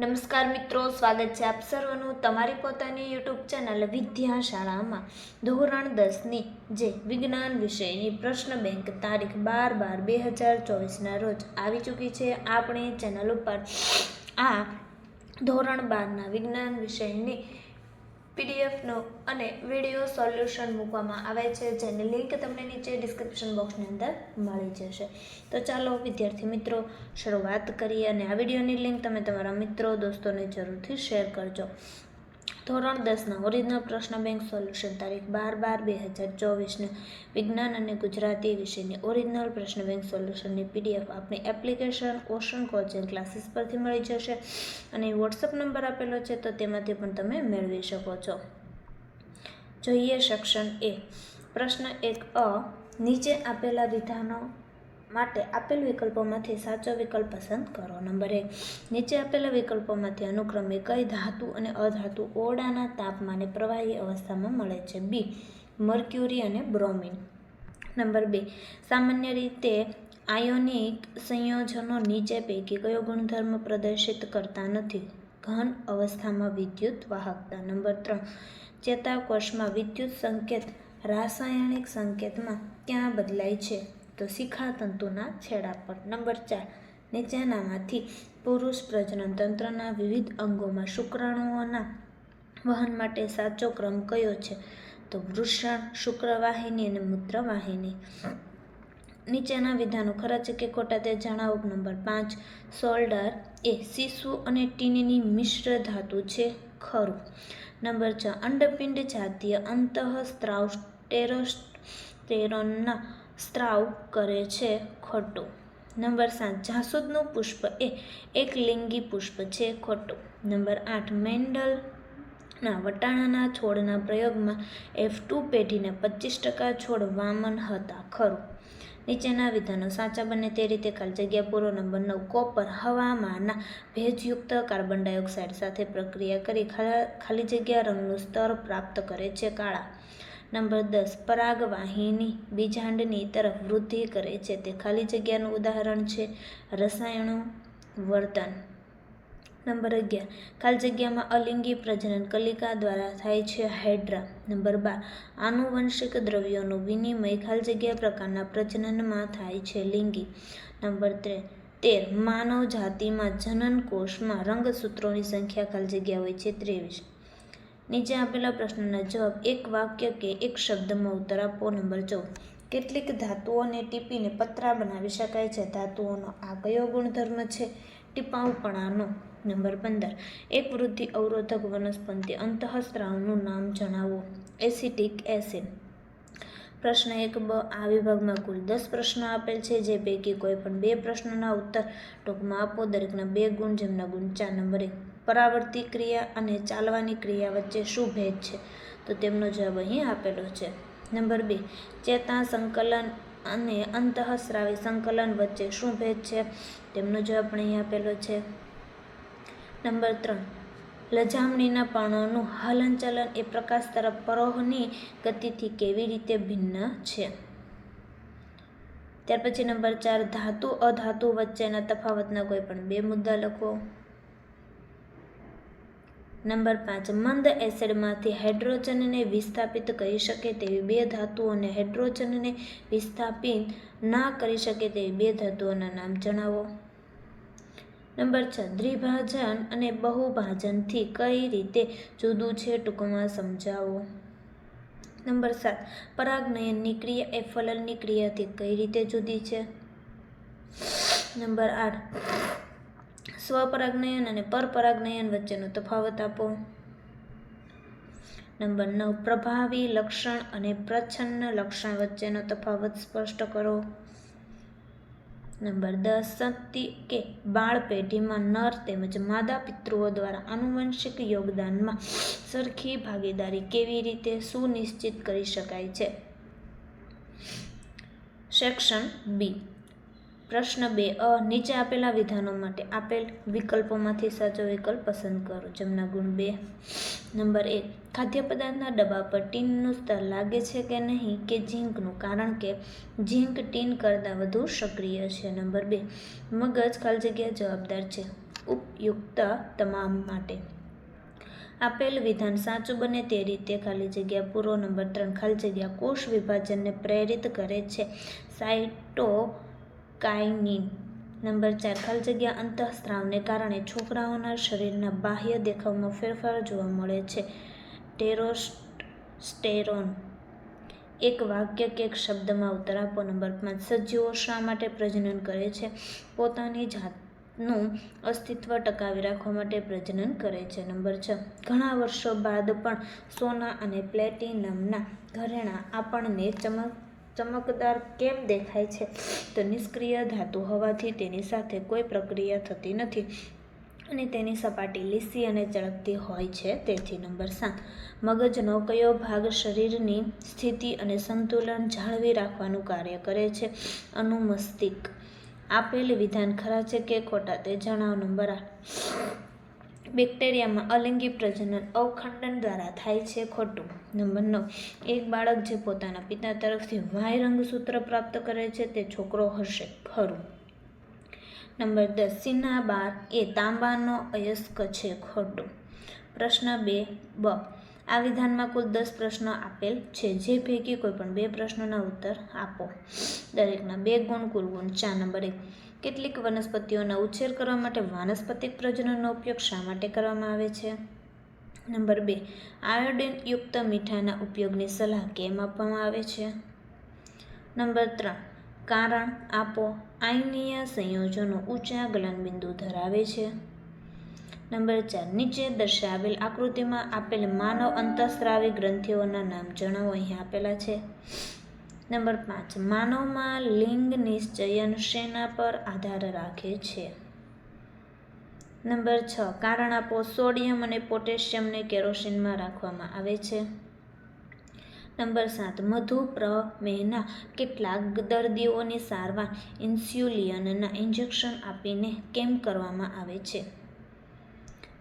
નમસ્કાર મિત્રો, સ્વાગત છે આપ સર્વનું તમારી પોતાની યુટ્યુબ ચેનલ વિદ્યાશાળામાં. ધોરણ દસની જે વિજ્ઞાન વિષયની પ્રશ્ન બેંક તારીખ બાર બાર બે હજાર ચોવીસના રોજ આવી ચૂકી છે. આપણી ચેનલ ઉપર આ ધોરણ બારના વિજ્ઞાન વિષયની પીડીએફનો અને વીડિયો સોલ્યુશન મૂકવામાં આવે છે, જેની લિંક તમને નીચે ડિસ્ક્રિપ્શન બોક્સની અંદર મળી જશે. તો ચાલો, વિદ્યાર્થી મિત્રો, શરૂઆત કરીએ અને આ વિડીયોની લિંક તમે તમારા મિત્રો, દોસ્તોને જરૂરથી શેર કરજો. ધોરણ દસના ઓરિજિનલ પ્રશ્ન બેંક સોલ્યુશન તારીખ બાર બાર બે હજાર ચોવીસને વિજ્ઞાન અને ગુજરાતી વિષયની ઓરિજિનલ પ્રશ્ન બેંક સોલ્યુશનની પીડીએફ આપની એપ્લિકેશન ઓશન કોચિંગ ક્લાસીસ પરથી મળી જશે અને વોટ્સઅપ નંબર આપેલો છે તો તેમાંથી પણ તમે મેળવી શકો છો. જોઈએ સેક્શન એ. પ્રશ્ન એક અ. નીચે આપેલા વિધાનો માટે આપેલ વિકલ્પોમાંથી સાચો વિકલ્પ પસંદ કરો. નંબર એક, નીચે આપેલા વિકલ્પોમાંથી અનુક્રમે કઈ ધાતુ અને અધાતુ ઓરડાના તાપમાને પ્રવાહી અવસ્થામાં મળે છે? બી, મર્ક્યુરી અને બ્રોમિન. નંબર બે, સામાન્ય રીતે આયોનિક સંયોજનો નીચે પૈકી કયો ગુણધર્મ પ્રદર્શિત કરતા નથી? ઘન અવસ્થામાં વિદ્યુત વાહકતા. નંબર ત્રણ, ચેતાકોષમાં વિદ્યુત સંકેત રાસાયણિક સંકેતમાં ક્યાં બદલાય છે? તો શિખાતંતુના છેડા પર. નંબર ચાર. નીચેનામાંથી પુરુષ પ્રજનન તંત્રના વિવિધ અંગોમાં શુક્રાણુઓના વહન માટે સાચો ક્રમ કયો છે? તો વૃષણ, શુક્રવાહિની અને મૂત્રવાહિની. નીચેના વિધાનો ખરા છે કે ખોટા તે જણાવો. નંબર પાંચ. સોલ્ડર એ શિશુ અને ટીનની મિશ્ર ધાતુ છે. ખરું. નંબર છ. અંડપિંડ જાતીય અંતઃસ્ત્રાવ ટેરોસ્ટેરોનના સ્ત્રાવ કરે છે ખોટું. નંબર સાત, જાસૂદનું પુષ્પ એ એક લિંગી પુષ્પ છે ખોટું. નંબર આઠ મેન્ડલ ના વટાણાના છોડના પ્રયોગમાં એફ ટુ પેઢીના પચીસ ટકા છોડ વામન હતા, ખરું. નીચેના વિધાનો, સાચા બને તે રીતે ખાલી જગ્યા પૂરો. નંબર નવ, કોપર હવામાંના ભેજયુક્ત કાર્બન ડાયોક્સાઇડ સાથે પ્રક્રિયા કરી ખાલી જગ્યા રંગનું સ્તર પ્રાપ્ત કરે છે કાળા. નંબર દસ, પરાગવાહિની બીજાંડની તરફ વૃદ્ધિ કરે છે. તે ખાલી જગ્યાનું ઉદાહરણ છે, રસાયણો વર્તન. નંબર અગિયાર, ખાલી જગ્યામાં અલિંગી પ્રજનન કલિકા દ્વારા થાય છે હાઇડ્રા. નંબર બાર, આનુવંશિક દ્રવ્યોનું વિનિમય ખાલી જગ્યા પ્રકારના પ્રજનનમાં થાય છે લિંગી. નંબર ત્રે તેર માનવ જાતિમાં જનન કોષમાં રંગસૂત્રોની સંખ્યા ખાલી જગ્યા હોય છે ત્રેવીસ. નીચે આપેલા પ્રશ્નના જવાબ, એક વાક્ય કે એક શબ્દમાં ઉત્તર આપો. નંબર ચૌદ. કેટલીક ધાતુઓને ટીપીને પતરા બનાવી શકાય છે. ધાતુઓનો આ કયો ગુણધર્મ છે? ટીપાઉપણાનો. નંબર પંદર. એક વૃદ્ધિ અવરોધક વનસ્પતિ અંતઃસ્ત્રાવનું નામ જણાવો. Acetic acid. પ્રશ્ન એક બ. આ વિભાગમાં કુલ દસ પ્રશ્નો આપેલ છે. જે પૈકી કોઈ પણ બે પ્રશ્નોના ઉત્તર ટૂંકમાં આપો. દરેકના બે ગુણ જેમના ગુણ ચાર. નંબર એક. પરાવર્તી ક્રિયા અને ચાલવાની ક્રિયા વચ્ચે શું ભેદ છે? તો તેમનો જવાબ અહીં આપેલો છે. નંબર બે, ચેતા સંકલન અને અંતઃસ્રાવી સંકલન વચ્ચે શું ભેદ છે? તેમનો જવાબ પણ અહીં આપેલો છે. નંબર ત્રણ, લજામણીના પર્ણોનું હલનચલન એ પ્રકાશ તરફ પરોહની ગતિથી કેવી રીતે ભિન્ન છે? ત્યાર પછી નંબર ચાર ધાતુ અધાતુ વચ્ચેના તફાવતના કોઈ પણ બે મુદ્દા લખો. નંબર પાંચ, મંદ એસિડમાંથી હાઇડ્રોજનને વિસ્થાપિત કરી શકે તેવી બે ધાતુઓને હાઇડ્રોજનને વિસ્થાપિત ના કરી શકે તેવી બે ધાતુઓના નામ જણાવો. નંબર છ, દ્વિભાજન અને બહુભાજનથી કઈ રીતે જુદું છે ટૂંકમાં સમજાવો. નંબર સાત, પરાગનયનની ક્રિયા એ ફલનની ક્રિયાથી કઈ રીતે જુદી છે? નંબર આઠ સ્વપરાગનયન અને પરપરાગનયન વચ્ચેનો તફાવત આપો. નંબર નવ, પ્રભાવી લક્ષણ અને પ્રચ્છન્ન લક્ષણ વચ્ચેનો તફાવત સ્પષ્ટ કરો. નંબર દસ, શક્તિ કે બાળ પેઢીમાં નર તેમજ માદા પિતૃઓ દ્વારા આનુવંશિક યોગદાનમાં સરખી ભાગીદારી કેવી રીતે સુનિશ્ચિત કરી શકાય છે? સેક્શન બી પ્રશ્ન બે, અ, નીચે આપેલા વિધાનો માટે આપેલ વિકલ્પોમાંથી સાચો વિકલ્પ પસંદ કરો. જેમના ગુણ બે. નંબર એક ખાદ્ય પદાર્થના ડબ્બા પર ટીનનું સ્તર લાગે છે કે નહીં કે ઝીંકનું? કારણ કે ઝીંક ટીન કરતાં વધુ સક્રિય છે. નંબર બે, મગજ ખાલી જગ્યા જવાબદાર છે. ઉપયુક્ત તમામ માટે. આપેલ વિધાન સાચું બને તે રીતે ખાલી જગ્યા પૂરો. નંબર ત્રણ, ખાલી જગ્યા કોષ વિભાજનને પ્રેરિત કરે છે. સાઇટોકાઇનિન નંબર ચાર, ખાલી જગ્યા અંતઃસ્ત્રાવને કારણે છોકરાઓના શરીરના બાહ્ય દેખાવમાં ફેરફાર જોવા મળે છે. ટેરોસ્ટેરોન. એક વાક્ય કે એક શબ્દમાં ઉત્તર આપો નંબર પાંચ, સજીવો શા માટે પ્રજનન કરે છે? પોતાની જાતનું અસ્તિત્વ ટકાવી રાખવા માટે પ્રજનન કરે છે. નંબર છ, ઘણા વર્ષો બાદ પણ સોના અને પ્લેટિનમના ઘરેણાં આપણને ચમક ચમકદાર કેમ દેખાય છે? તો નિષ્ક્રિય ધાતુ હોવાથી તેની સાથે કોઈ પ્રક્રિયા થતી નથી અને તેની સપાટી લીસી અને ચળકતી હોય છે. તેથી નંબર સાત, મગજનો કયો ભાગ શરીરની સ્થિતિ અને સંતુલન જાળવી રાખવાનું કાર્ય કરે છે? અનુમસ્તિક આપેલ વિધાન ખરા છે કે ખોટા તે જણાવો નંબર આઠ. બેક્ટેરિયામાં અલિંગી પ્રજનન અવખંડન દ્વારા થાય છે ખોટું. નંબર નવ. એક બાળક જે પોતાના પિતા તરફથી વાય રંગસૂત્ર પ્રાપ્ત કરે છે તે છોકરો હશે ખરું. નંબર દસ. સિના બાર એ તાંબાનો અયસ્ક છે ખોટું. પ્રશ્ન બે. બ. આ વિધાનમાં કુલ દસ પ્રશ્નો આપેલ છે. જે પૈકી કોઈ પણ બે પ્રશ્નોના ઉત્તર આપો. દરેકના બે ગુણ કુલ ગુણ ચાર. નંબર એક. કેટલીક વનસ્પતિઓના ઉછેર કરવા માટે વાનસ્પતિક પ્રજનનનો ઉપયોગ શા માટે કરવામાં આવે છે? નંબર બે આયોડિનયુક્ત મીઠાના ઉપયોગની સલાહ કેમ આપવામાં આવે છે? નંબર ત્રણ, કારણ આપો આયનીય સંયોજનો ઊંચા ગલનબિંદુ ધરાવે છે. નંબર ચાર, નીચે દર્શાવેલ આકૃતિમાં આપેલ માનવ અંતઃસ્રાવી ગ્રંથિઓના નામ જણાવો, અહીં આપેલા છે. નંબર પાંચ, માનવમાં લિંગ નિશ્ચયન શેના પર આધાર રાખે છે? નંબર છ, કારણ આપો સોડિયમ અને પોટેશિયમને કેરોસીનમાં રાખવામાં આવે છે. નંબર સાત, મધુ પ્રમેહના કેટલાક દર્દીઓની સારવાર ઇન્સ્યુલિયનના ઇન્જેક્શન આપીને કેમ કરવામાં આવે છે?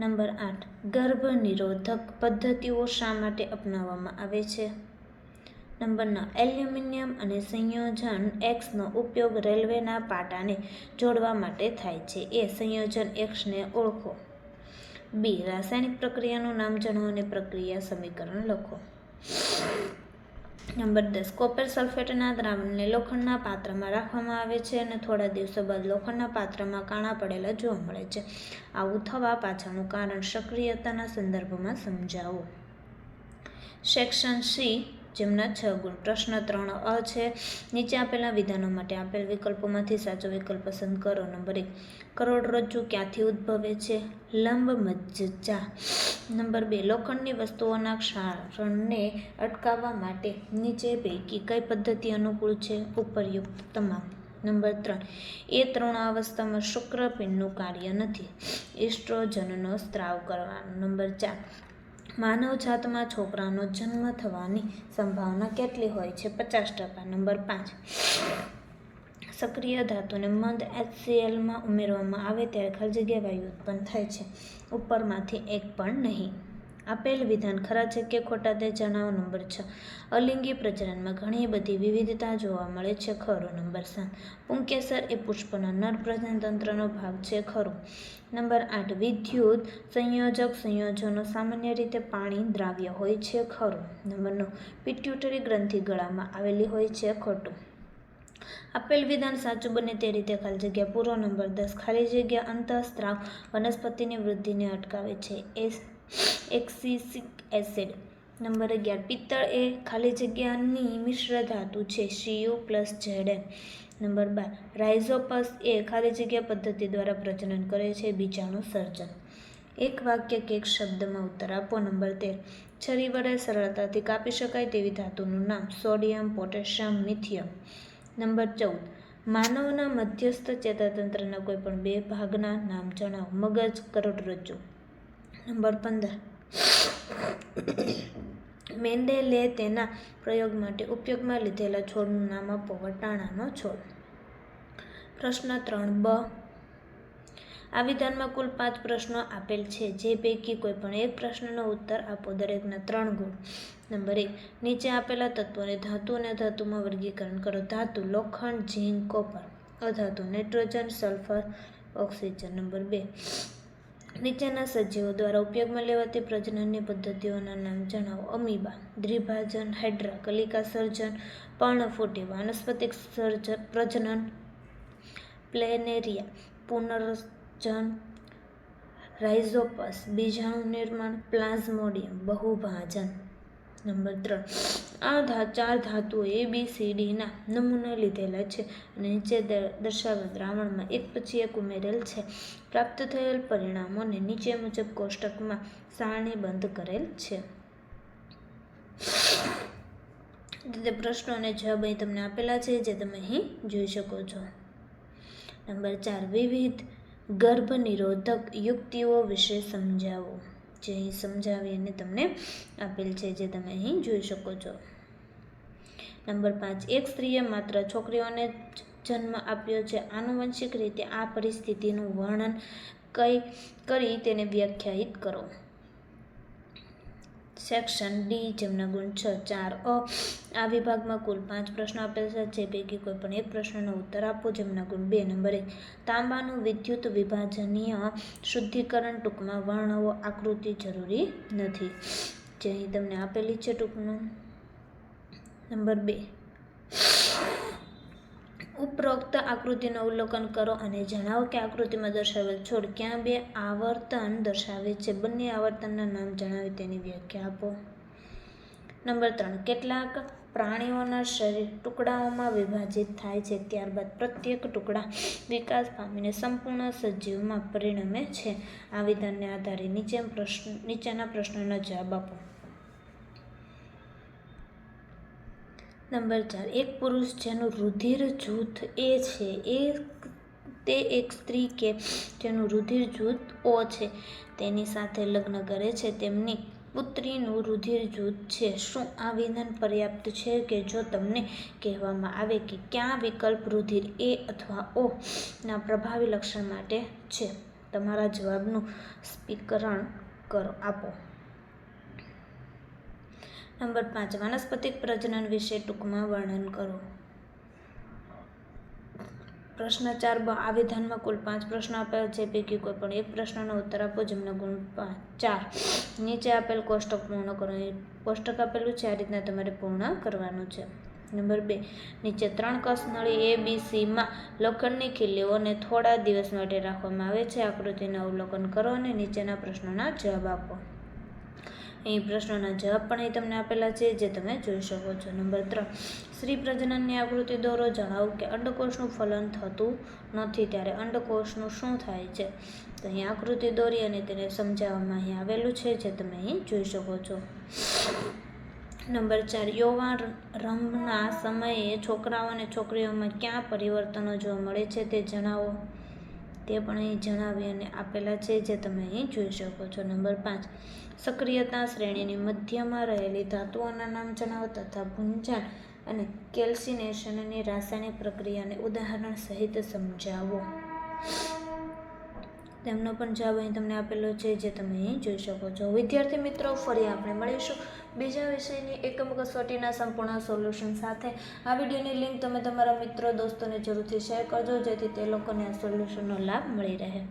નંબર આઠ, ગર્ભ નિરોધક પદ્ધતિઓ શા માટે અપનાવવામાં આવે છે? નંબર નવ એલ્યુમિનિયમ અને સંયોજન એક્સનો ઉપયોગ રેલવેના પાટાને જોડવા માટે થાય છે. એ સંયોજન એક્સને ઓળખો. બી રાસાયણિક પ્રક્રિયાનું નામ જણાવો અને પ્રક્રિયા સમીકરણ લખો. નંબર દસ, કોપર સલ્ફેટના દ્રાવણને લોખંડના પાત્રમાં રાખવામાં આવે છે અને થોડા દિવસો બાદ લોખંડના પાત્રમાં કાણા પડેલા જોવા મળે છે. આવું થવા પાછળનું કારણ સક્રિયતાના સંદર્ભમાં સમજાવો. સેક્શન સી જેમના છ ગુણ. પ્રશ્ન ત્રણ, અ છે. નીચે આપેલા વિધાનો માટે આપેલ વિકલ્પોમાંથી સાચો વિકલ્પ પસંદ કરો. નંબર એક કરોડરજ્જુ ક્યાંથી ઉદ્ભવે છે? લંબ મજ્જા. નંબર બે, લોખંડની વસ્તુઓના ક્ષારણને અટકાવવા માટે નીચે પૈકી કઈ પદ્ધતિ અનુકૂળ છે? ઉપરયુક્ત તમામ. નંબર ત્રણ, એ ત્રણ અવસ્થામાં શુક્રપિંડનું કાર્ય નથી. ઇસ્ટ્રોજનનો સ્ત્રાવ કરવાનો. નંબર ચાર માનવ જાતમાં છોકરાનો જન્મ થવાની સંભાવના કેટલી હોય છે? પચાસ ટકા. નંબર પાંચ. સક્રિય ધાતુને મંદ એચસીએલમાં ઉમેરવામાં આવે ત્યારે ખાલી જગ્યા વાયુ ઉત્પન્ન થાય છે. ઉપરમાંથી એક પણ નહીં. આપેલ વિધાન ખરા છે કે ખોટા તે જણાવો નંબર છ. અલિંગી પ્રજનનમાં ઘણી બધી વિવિધતા જોવા મળે છે. ખરું નંબર સાત. પુંકેસર એ પુષ્પના નર પ્રજનતંત્રનો ભાગ છે. ખરું નંબર આઠ. વિદ્યુત સંયોજક સંયોજનો સામાન્ય રીતે પાણી દ્રાવ્ય હોય છે. ખરું નંબર નવ. પિટ્યુટરી ગ્રંથિ ગળામાં આવેલી હોય છે. ખોટું. આપેલ વિધાન સાચું બને તે રીતે ખાલી જગ્યા પૂરો નંબર દસ. ખાલી જગ્યા અંતઃસ્ત્રાવ વનસ્પતિની વૃદ્ધિને અટકાવે છે. એ એક્સિસિક એસિડ નંબર અગિયાર. પિત્તળ એ ખાલી જગ્યાની મિશ્ર ધાતુ છે. C U plus Z number બાર. રાઇઝોપસ એ ખાલી જગ્યા પદ્ધતિ દ્વારા પ્રજનન કરે છે. બીજાનું સર્જન. એક વાક્ય કે એક શબ્દમાં ઉત્તર આપો. નંબર તેર. છરી વડે સરળતાથી કાપી શકાય તેવી ધાતુનું નામ સોડિયમ પોટેશિયમ મિથિયમ નંબર ચૌદ. માનવના મધ્યસ્થ ચેતાતંત્રના કોઈપણ બે ભાગના નામ જણાવો. મગજ, કરોડરજ્જુ. નંબર પંદર. મેન્ડેલે તેના પ્રયોગ માટે ઉપયોગમાં લીધેલા છોડનું નામ આપો, વટાણાનો છોડ. પ્રશ્ન ત્રણ, બ. આ વિધાનમાં કુલ પાંચ પ્રશ્નો આપેલ છે. જે પૈકી કોઈ પણ એક પ્રશ્નનો ઉત્તર આપો, દરેકના ત્રણ ગુણ. નંબર એક, નીચે આપેલા તત્વોને ધાતુ અને ધાતુમાં વર્ગીકરણ કરો. ધાતુ, લોખંડ, ઝીંક, કોપર. અધાતુ, નાઇટ્રોજન, સલ્ફર, ઓક્સિજન. નંબર બે નીચેના સજીવો દ્વારા ઉપયોગમાં લેવાતી પ્રજનનની પદ્ધતિઓના નામ જણાવો. અમીબા, દ્વિભાજન, હાઇડ્રા, કલિકા સર્જન પર્ણફૂટી વાનસ્પતિક સર્જન, પ્રજનન, પ્લેનેરિયા, પુનર્જન, રાઇઝોપસ, બીજાણુ નિર્માણ, પ્લાઝ્મોડિયમ, બહુભાજન. નંબર ત્રણ આ ધા, ચાર ધાતુઓ એ બી સી ડીના નમૂના લીધેલા છે અને નીચે દર્શાવેલ દ્રાવણમાં એક પછી એક ઉમેરેલ છે. પ્રાપ્ત થયેલ પરિણામોને નીચે મુજબ કોષ્ટકમાં સારણીબંધ કરેલ છે. તે પ્રશ્નો અને જવાબ અહીં તમને આપેલા છે જે તમે અહીં જોઈ શકો છો. નંબર ચાર, વિવિધ ગર્ભ નિરોધક યુક્તિઓ વિશે સમજાવો. જે અહીં સમજાવી અને તમને આપેલ છે જે તમે અહીં જોઈ શકો છો. નંબર પાંચ. એક સ્ત્રીએ માત્ર છોકરીઓને જન્મ આપ્યો છે. આનુવંશિક રીતે આ પરિસ્થિતિનું વર્ણન કઈ કરી તેને વ્યાખ્યાયિત કરો. સેક્શન ડી, જેમના ગુણ છ, ચાર, અ. આ વિભાગમાં કુલ પાંચ પ્રશ્નો આપેલ છે, જે પૈકી કોઈ પણ એક પ્રશ્નનો ઉત્તર આપો જેમના ગુણ બે. નંબર એક. તાંબાનું વિદ્યુત વિભાજનીય શુદ્ધિકરણ ટૂંકમાં વર્ણવો આકૃતિ જરૂરી નથી. જે અહીં તમને આપેલી છે ટૂંકમાં. નંબર બે. ઉપરોક્ત આકૃતિનું અવલોકન કરો અને જણાવો કે આકૃતિમાં દર્શાવેલ છોડ ક્યાં બે આવર્તન દર્શાવે છે. બંને આવર્તનના નામ જણાવી તેની વ્યાખ્યા આપો. નંબર ત્રણ. કેટલાક પ્રાણીઓના શરીર ટુકડાઓમાં વિભાજિત થાય છે. ત્યારબાદ પ્રત્યેક ટુકડા વિકાસ પામીને સંપૂર્ણ સજીવમાં પરિણમે છે. આ વિધાનને આધારે નીચે પ્રશ્ન નીચેના પ્રશ્નોના જવાબ આપો. નંબર ચાર. એક પુરુષ જેનું રુધિર જૂથ એ છે. એ તે એક સ્ત્રી કે જેનું રુધિર જૂથ ઓ છે. તેની સાથે લગ્ન કરે છે. તેમની પુત્રીનું રુધિર જૂથ છે. શું આ વિધાન પર્યાપ્ત છે કે જો તમને કહેવામાં આવે કે ક્યાં વિકલ્પ રુધિર એ અથવા ઓ ના પ્રભાવી લક્ષણ માટે છે? તમારા જવાબનું સ્પીકરણ કરો. આપો. નંબર પાંચ, વાનસ્પતિક પ્રજનન વિશે ટૂંકમાં વર્ણન કરો. પ્રશ્ન ચાર, બ, આ વિધાનમાં કુલ પાંચ પ્રશ્નો આપેલ છે. પૈકી કોઈ પણ એક પ્રશ્નનો ઉત્તર આપો જેમના ગુણ પાંચ ચાર. નીચે આપેલ કોષ્ટક પૂર્ણ કરો. એ કોષ્ટક આપેલું છે, આ રીતના તમારે પૂર્ણ કરવાનું છે. નંબર બે, નીચે ત્રણ કસ નળી એ બી સીમાં લોખંડની ખીલીઓને થોડા દિવસ માટે રાખવામાં આવે છે. આકૃતિનું અવલોકન કરો અને નીચેના પ્રશ્નોના જવાબ આપો. અહીં પ્રશ્નોના જવાબ પણ અહીં તમને આપેલા છે, જે તમે જોઈ શકો છો. નંબર ત્રણ સ્ત્રી પ્રજનનની આકૃતિ દોરો, જણાવો કે અંડકોષનું ફલન થતું નથી ત્યારે અંડકોષનું શું થાય છે? તો અહીં આકૃતિ દોરી અને તેને સમજાવવામાં અહીં આવેલું છે, જે તમે અહીં જોઈ શકો છો. નંબર ચાર યુવા રંગના સમયે છોકરાઓ અને છોકરીઓમાં ક્યાં પરિવર્તનો જોવા મળે છે તે જણાવો. તે પણ અહીં જણાવી અને આપેલા છે જે તમે અહીં જોઈ શકો છો. નંબર પાંચ. સક્રિયતા શ્રેણીની મધ્યમાં રહેલી ધાતુઓના નામ જણાવો તથા ભૂંજાણ અને કેલ્સિનેશનની રાસાયણિક પ્રક્રિયાને ઉદાહરણ સહિત સમજાવો. તેમનો પણ જવાબ અહીં તમને આપેલો છે જે તમે અહીં જોઈ શકો છો. વિદ્યાર્થી મિત્રો, ફરી આપણે મળીશું બીજા વિષયની એકમ કસોટીના સંપૂર્ણ સોલ્યુશન સાથે. આ વિડીયોની લિંક તમે તમારા મિત્રો, દોસ્તોને જરૂરથી શેર કરજો, જેથી તે લોકોને આ સોલ્યુશનનો લાભ મળી રહે.